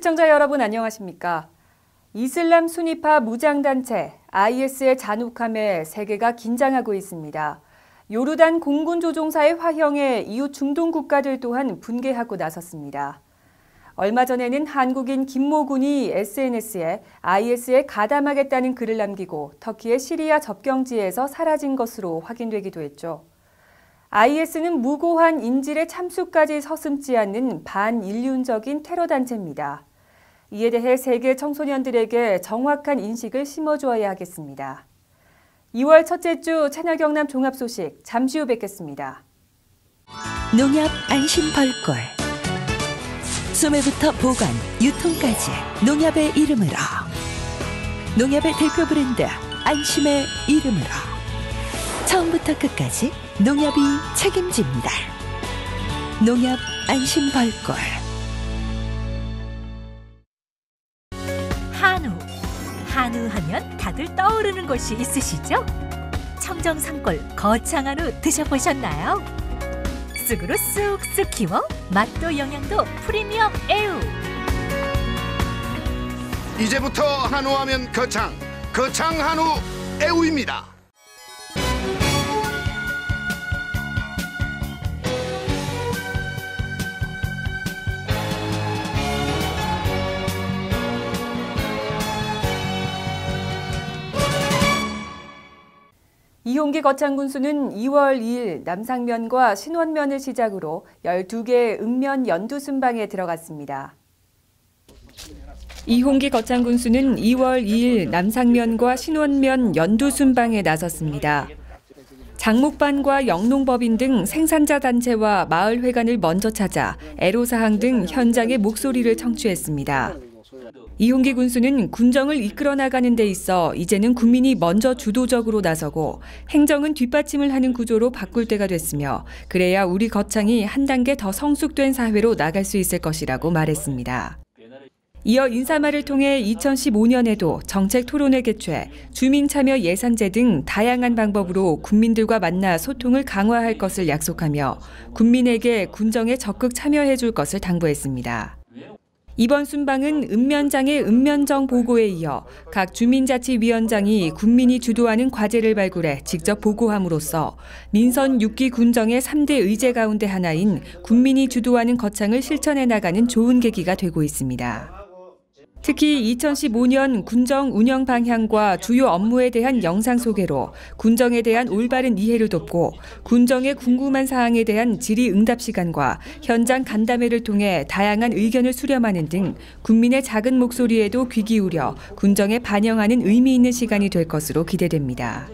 시청자 여러분 안녕하십니까? 이슬람 순위파 무장단체 IS의 잔혹함에 세계가 긴장하고 있습니다. 요르단 공군 조종사의 화형에 이웃 중동 국가들 또한 분개하고 나섰습니다. 얼마 전에는 한국인 김모 군이 SNS에 IS에 가담하겠다는 글을 남기고 터키의 시리아 접경지에서 사라진 것으로 확인되기도 했죠. IS는 무고한 인질의 참수까지 서슴지 않는 반인륜적인 테러 단체입니다. 이에 대해 세계 청소년들에게 정확한 인식을 심어주어야 하겠습니다. 2월 첫째 주 채널 경남 종합 소식 잠시 후 뵙겠습니다. 농협 안심 벌꿀 소매부터 보관, 유통까지 농협의 이름으로 농협의 대표 브랜드 안심의 이름으로 처음부터 끝까지 농협이 책임집니다. 농협 안심 벌꿀 하면 다들 떠오르는 곳이 있으시죠? 청정 산골 거창한 우 드셔보셨나요? 쑥으로 쑥쑥 키워 맛도 영양도 프리미엄 에우. 이제부터 한우하면 거창, 거창 한우 애우입니다. 이홍기 거창군수는 2월 2일 남상면과 신원면을 시작으로 12개의 읍면 연두순방에 들어갔습니다. 이홍기 거창군수는 2월 2일 남상면과 신원면 연두순방에 나섰습니다. 장목반과 영농법인 등 생산자 단체와 마을회관을 먼저 찾아 애로사항 등 현장의 목소리를 청취했습니다. 이홍기 군수는 군정을 이끌어 나가는 데 있어 이제는 국민이 먼저 주도적으로 나서고 행정은 뒷받침을 하는 구조로 바꿀 때가 됐으며 그래야 우리 거창이 한 단계 더 성숙된 사회로 나갈 수 있을 것이라고 말했습니다. 이어 인사말을 통해 2015년에도 정책 토론회 개최, 주민 참여 예산제 등 다양한 방법으로 국민들과 만나 소통을 강화할 것을 약속하며 국민에게 군정에 적극 참여해 줄 것을 당부했습니다. 이번 순방은 읍면장의 읍면정 보고에 이어 각 주민자치위원장이 국민이 주도하는 과제를 발굴해 직접 보고함으로써 민선 6기 군정의 3대 의제 가운데 하나인 국민이 주도하는 거창을 실천해 나가는 좋은 계기가 되고 있습니다. 특히 2015년 군정 운영 방향과 주요 업무에 대한 영상 소개로 군정에 대한 올바른 이해를 돕고 군정의 궁금한 사항에 대한 질의 응답 시간과 현장 간담회를 통해 다양한 의견을 수렴하는 등 국민의 작은 목소리에도 귀 기울여 군정에 반영하는 의미 있는 시간이 될 것으로 기대됩니다.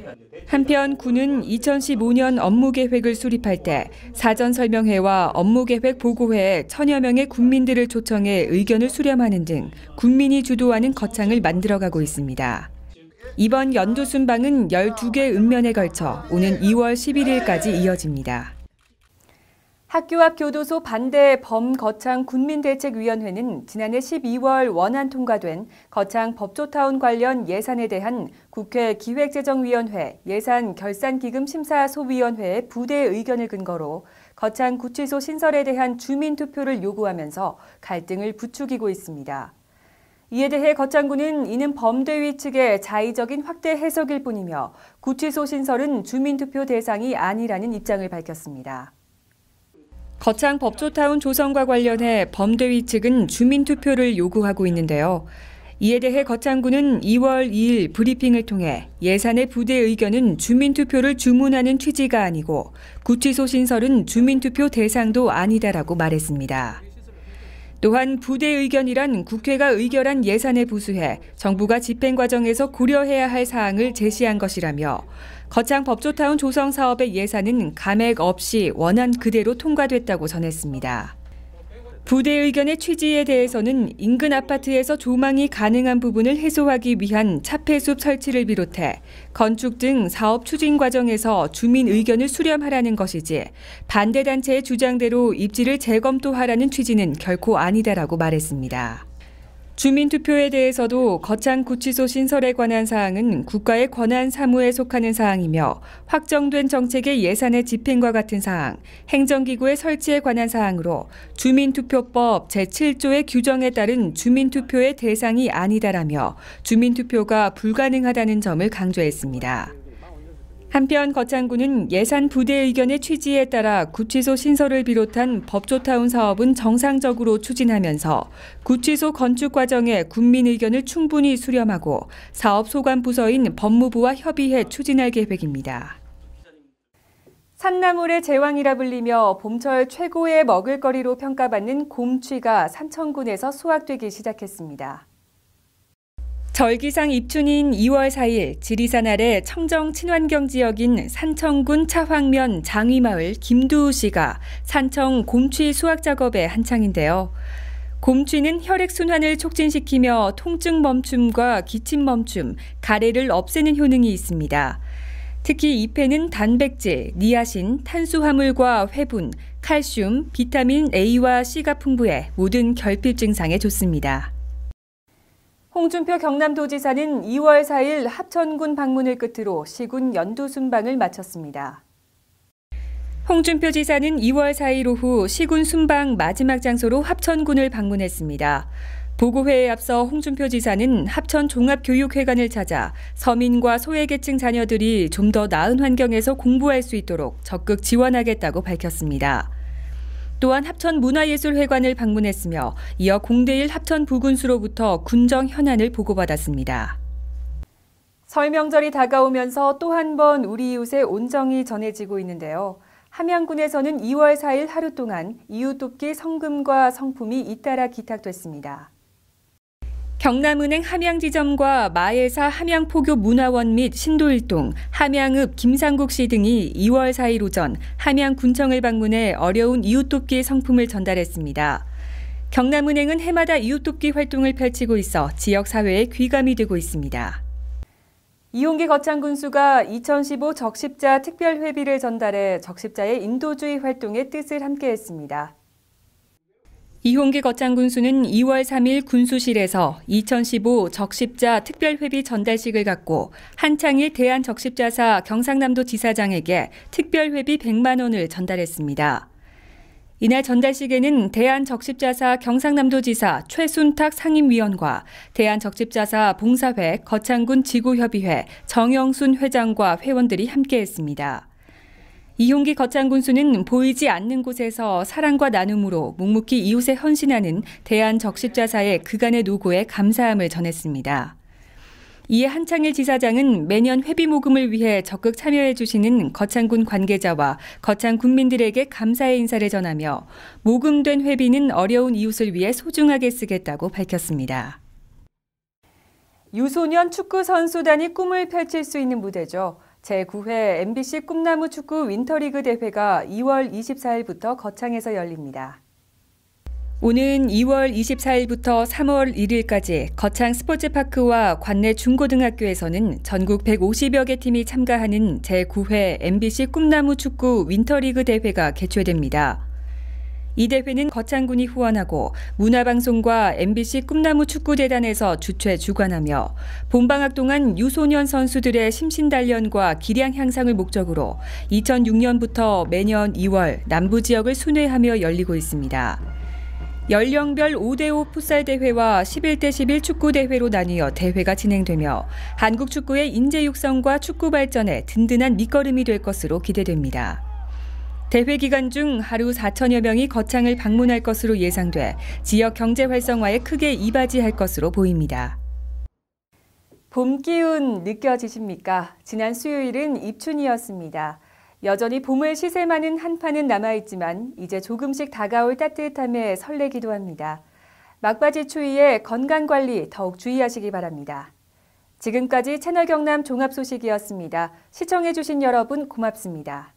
한편 군은 2015년 업무 계획을 수립할 때 사전 설명회와 업무 계획 보고회에 천여 명의 국민들을 초청해 의견을 수렴하는 등 국민이 주도하는 거창을 만들어가고 있습니다. 이번 연도 순방은 12개 읍면에 걸쳐 오는 2월 11일까지 이어집니다. 학교 앞 교도소 반대 범거창 군민대책위원회는 지난해 12월 원안 통과된 거창 법조타운 관련 예산에 대한 국회 기획재정위원회 예산 결산기금 심사 소위원회의 부대 의견을 근거로 거창 구치소 신설에 대한 주민 투표를 요구하면서 갈등을 부추기고 있습니다. 이에 대해 거창구는 이는 범대위 측의 자의적인 확대 해석일 뿐이며 구치소 신설은 주민투표 대상이 아니라는 입장을 밝혔습니다. 거창 법조타운 조성과 관련해 범대위 측은 주민투표를 요구하고 있는데요. 이에 대해 거창구는 2월 2일 브리핑을 통해 예산의 부대 의견은 주민투표를 주문하는 취지가 아니고 구치소 신설은 주민투표 대상도 아니다라고 말했습니다. 또한 부대 의견이란 국회가 의결한 예산에 부수해 정부가 집행 과정에서 고려해야 할 사항을 제시한 것이라며 거창 법조타운 조성 사업의 예산은 감액 없이 원안 그대로 통과됐다고 전했습니다. 부대 의견의 취지에 대해서는 인근 아파트에서 조망이 가능한 부분을 해소하기 위한 차폐숲 설치를 비롯해 건축 등 사업 추진 과정에서 주민 의견을 수렴하라는 것이지 반대 단체의 주장대로 입지를 재검토하라는 취지는 결코 아니다라고 말했습니다. 주민투표에 대해서도 거창 구치소 신설에 관한 사항은 국가의 권한 사무에 속하는 사항이며 확정된 정책의 예산의 집행과 같은 사항, 행정기구의 설치에 관한 사항으로 주민투표법 제7조의 규정에 따른 주민투표의 대상이 아니다라며 주민투표가 불가능하다는 점을 강조했습니다. 한편 거창구는 예산 부대 의견의 취지에 따라 구치소 신설을 비롯한 법조타운 사업은 정상적으로 추진하면서 구치소 건축 과정에 국민 의견을 충분히 수렴하고 사업 소관 부서인 법무부와 협의해 추진할 계획입니다. 산나물의 제왕이라 불리며 봄철 최고의 먹을거리로 평가받는 곰취가 산청군에서 수확되기 시작했습니다. 절기상 입춘인 2월 4일 지리산 아래 청정 친환경 지역인 산청군 차황면 장위마을 김두우 씨가 산청 곰취 수확 작업에 한창인데요. 곰취는 혈액순환을 촉진시키며 통증 멈춤과 기침 멈춤, 가래를 없애는 효능이 있습니다. 특히 잎에는 단백질, 니아신, 탄수화물과 회분, 칼슘, 비타민 A와 C가 풍부해 모든 결핍 증상에 좋습니다. 홍준표 경남도지사는 2월 4일 합천군 방문을 끝으로 시군 연두 순방을 마쳤습니다. 홍준표 지사는 2월 4일 오후 시군 순방 마지막 장소로 합천군을 방문했습니다. 보고회에 앞서 홍준표 지사는 합천 종합교육회관을 찾아 서민과 소외계층 자녀들이 좀 더 나은 환경에서 공부할 수 있도록 적극 지원하겠다고 밝혔습니다. 또한 합천 문화예술회관을 방문했으며 이어 공대일 합천 부군수로부터 군정 현안을 보고받았습니다. 설 명절이 다가오면서 또 한 번 우리 이웃의 온정이 전해지고 있는데요. 함양군에서는 2월 4일 하루 동안 이웃 돕기 성금과 성품이 잇따라 기탁됐습니다. 경남은행 함양지점과 마예사 함양포교 문화원 및 신도일동, 함양읍 김상국 씨 등이 2월 4일 오전 함양군청을 방문해 어려운 이웃돕기 성품을 전달했습니다. 경남은행은 해마다 이웃돕기 활동을 펼치고 있어 지역 사회에 귀감이 되고 있습니다. 이용기 거창군수가 2015 적십자 특별회비를 전달해 적십자의 인도주의 활동에 뜻을 함께했습니다. 이홍기 거창군수는 2월 3일 군수실에서 2015 적십자 특별회비 전달식을 갖고 한창일 대한적십자사 경상남도 지사장에게 특별회비 100만 원을 전달했습니다. 이날 전달식에는 대한적십자사 경상남도 지사 최순탁 상임위원과 대한적십자사 봉사회 거창군 지구협의회 정영순 회장과 회원들이 함께했습니다. 이용기 거창군수는 보이지 않는 곳에서 사랑과 나눔으로 묵묵히 이웃에 헌신하는 대한적십자사의 그간의 노고에 감사함을 전했습니다. 이에 한창일 지사장은 매년 회비 모금을 위해 적극 참여해 주시는 거창군 관계자와 거창 군민들에게 감사의 인사를 전하며 모금된 회비는 어려운 이웃을 위해 소중하게 쓰겠다고 밝혔습니다. 유소년 축구 선수단이 꿈을 펼칠 수 있는 무대죠. 제9회 MBC 꿈나무 축구 윈터리그 대회가 2월 24일부터 거창에서 열립니다. 오는 2월 24일부터 3월 1일까지 거창 스포츠파크와 관내 중고등학교에서는 전국 150여 개 팀이 참가하는 제9회 MBC 꿈나무 축구 윈터리그 대회가 개최됩니다. 이 대회는 거창군이 후원하고 문화방송과 MBC 꿈나무 축구재단에서 주최 주관하며 본방학 동안 유소년 선수들의 심신단련과 기량 향상을 목적으로 2006년부터 매년 2월 남부 지역을 순회하며 열리고 있습니다. 연령별 5대5 풋살 대회와 11대 11 축구 대회로 나뉘어 대회가 진행되며 한국 축구의 인재 육성과 축구 발전에 든든한 밑거름이 될 것으로 기대됩니다. 대회 기간 중 하루 4천여 명이 거창을 방문할 것으로 예상돼 지역 경제 활성화에 크게 이바지할 것으로 보입니다. 봄 기운 느껴지십니까? 지난 수요일은 입춘이었습니다. 여전히 봄을 시샘하는 한파는 남아있지만 이제 조금씩 다가올 따뜻함에 설레기도 합니다. 막바지 추위에 건강관리 더욱 주의하시기 바랍니다. 지금까지 채널 경남 종합 소식이었습니다. 시청해주신 여러분 고맙습니다.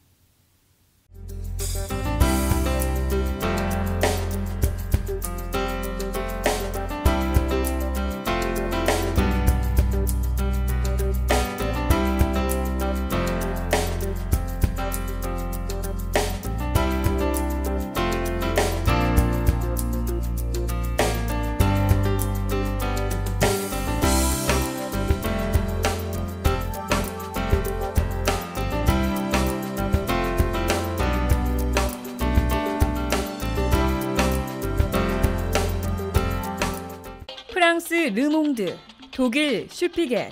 르몽드, 독일 슈피겔,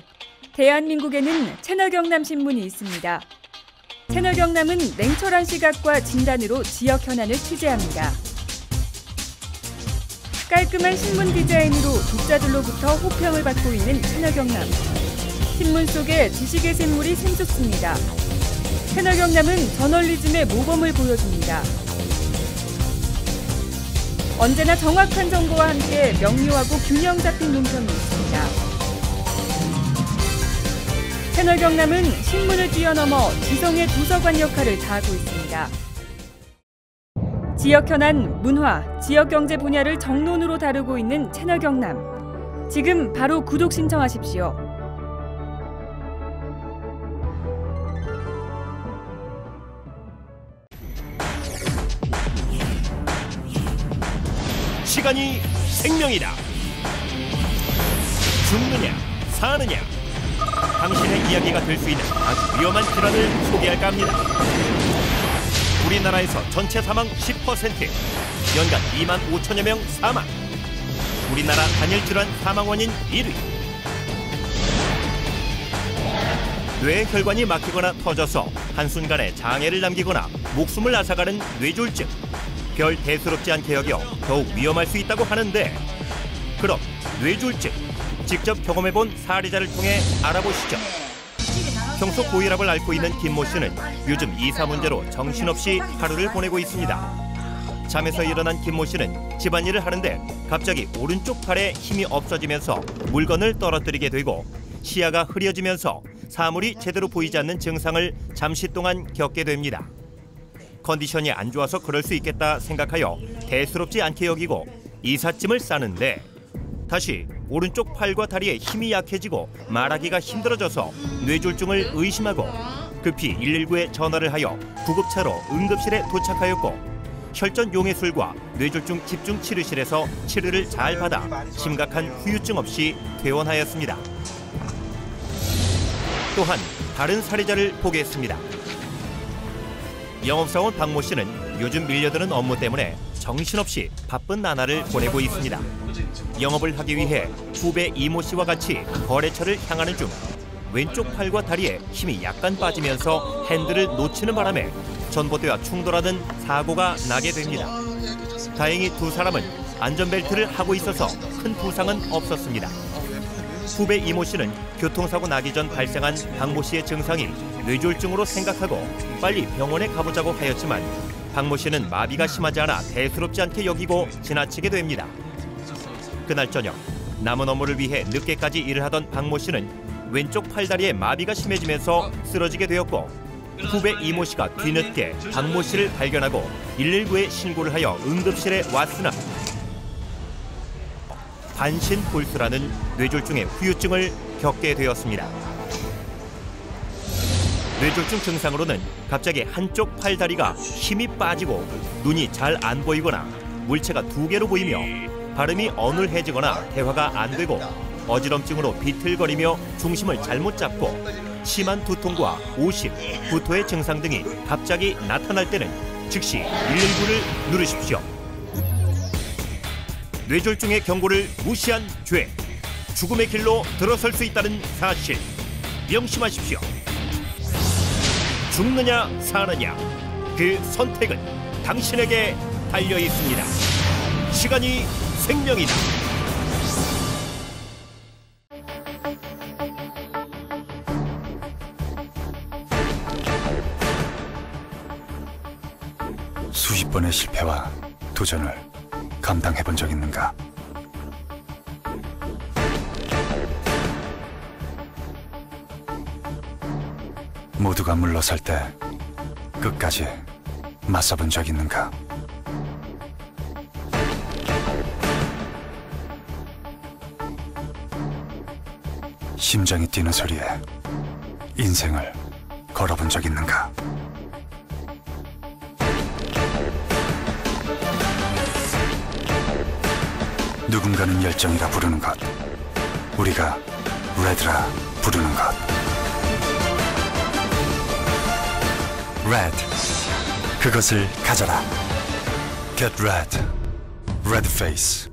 대한민국에는 채널 경남 신문이 있습니다. 채널 경남은 냉철한 시각과 진단으로 지역 현안을 취재합니다. 깔끔한 신문 디자인으로 독자들로부터 호평을 받고 있는 채널 경남. 신문 속에 지식의 샘물이 샘솟습니다. 채널 경남은 저널리즘의 모범을 보여줍니다. 언제나 정확한 정보와 함께 명료하고 균형 잡힌 논평이 있습니다. 채널 경남은 신문을 뛰어넘어 지성의 도서관 역할을 다하고 있습니다. 지역 현안, 문화, 지역 경제 분야를 정론으로 다루고 있는 채널 경남. 지금 바로 구독 신청하십시오. 시간이 생명이다. 죽느냐, 사느냐. 당신의 이야기가 될 수 있는 아주 위험한 질환을 소개할까 합니다. 우리나라에서 전체 사망 10%, 연간 2만 5천여 명 사망. 우리나라 단일 질환 사망 원인 1위. 뇌 혈관이 막히거나 터져서 한순간에 장애를 남기거나 목숨을 앗아가는 뇌졸중. 별 대수롭지 않게 여겨 더욱 위험할 수 있다고 하는데 그럼 뇌졸중 직접 경험해본 사례자를 통해 알아보시죠. 평소 고혈압을 앓고 있는 김모 씨는 요즘 이사 문제로 정신없이 하루를 보내고 있습니다. 잠에서 일어난 김모 씨는 집안일을 하는데 갑자기 오른쪽 팔에 힘이 없어지면서 물건을 떨어뜨리게 되고 시야가 흐려지면서 사물이 제대로 보이지 않는 증상을 잠시 동안 겪게 됩니다. 컨디션이 안 좋아서 그럴 수 있겠다 생각하여 대수롭지 않게 여기고 이삿짐을 싸는데 다시 오른쪽 팔과 다리에 힘이 약해지고 말하기가 힘들어져서 뇌졸중을 의심하고 급히 119에 전화를 하여 구급차로 응급실에 도착하였고 혈전 용해술과 뇌졸중 집중 치료실에서 치료를 잘 받아 심각한 후유증 없이 퇴원하였습니다. 또한 다른 사례자를 보겠습니다. 영업사원 박모 씨는 요즘 밀려드는 업무 때문에 정신없이 바쁜 나날을 보내고 있습니다. 영업을 하기 위해 후배 이모 씨와 같이 거래처를 향하는 중 왼쪽 팔과 다리에 힘이 약간 빠지면서 핸들을 놓치는 바람에 전봇대와 충돌하는 사고가 나게 됩니다. 다행히 두 사람은 안전벨트를 하고 있어서 큰 부상은 없었습니다. 후배 이모 씨는 교통사고 나기 전 발생한 박모 씨의 증상이 뇌졸중으로 생각하고 빨리 병원에 가보자고 하였지만 박모 씨는 마비가 심하지 않아 대수롭지 않게 여기고 지나치게 됩니다. 그날 저녁 남은 업무를 위해 늦게까지 일을 하던 박모 씨는 왼쪽 팔다리에 마비가 심해지면서 쓰러지게 되었고 후배 이모 씨가 뒤늦게 박모 씨를 발견하고 119에 신고를 하여 응급실에 왔으나 반신골수라는 뇌졸중의 후유증을 겪게 되었습니다. 뇌졸중 증상으로는 갑자기 한쪽 팔다리가 힘이 빠지고 눈이 잘 안 보이거나 물체가 두 개로 보이며 발음이 어눌해지거나 대화가 안 되고 어지럼증으로 비틀거리며 중심을 잘못 잡고 심한 두통과 오심, 구토의 증상 등이 갑자기 나타날 때는 즉시 119를 누르십시오. 뇌졸중의 경고를 무시한 죄, 죽음의 길로 들어설 수 있다는 사실 명심하십시오. 죽느냐 사느냐 그 선택은 당신에게 달려 있습니다. 시간이 생명이다. 수십 번의 실패와 도전을 감당해 본 적 있는가? 모두가 물러설 때 끝까지 맞서본 적 있는가? 심장이 뛰는 소리에 인생을 걸어본 적 있는가? 누군가는 열정이라 부르는 것, 우리가 레드라 부르는 것. 레드, 그것을 가져라. Get red, red face.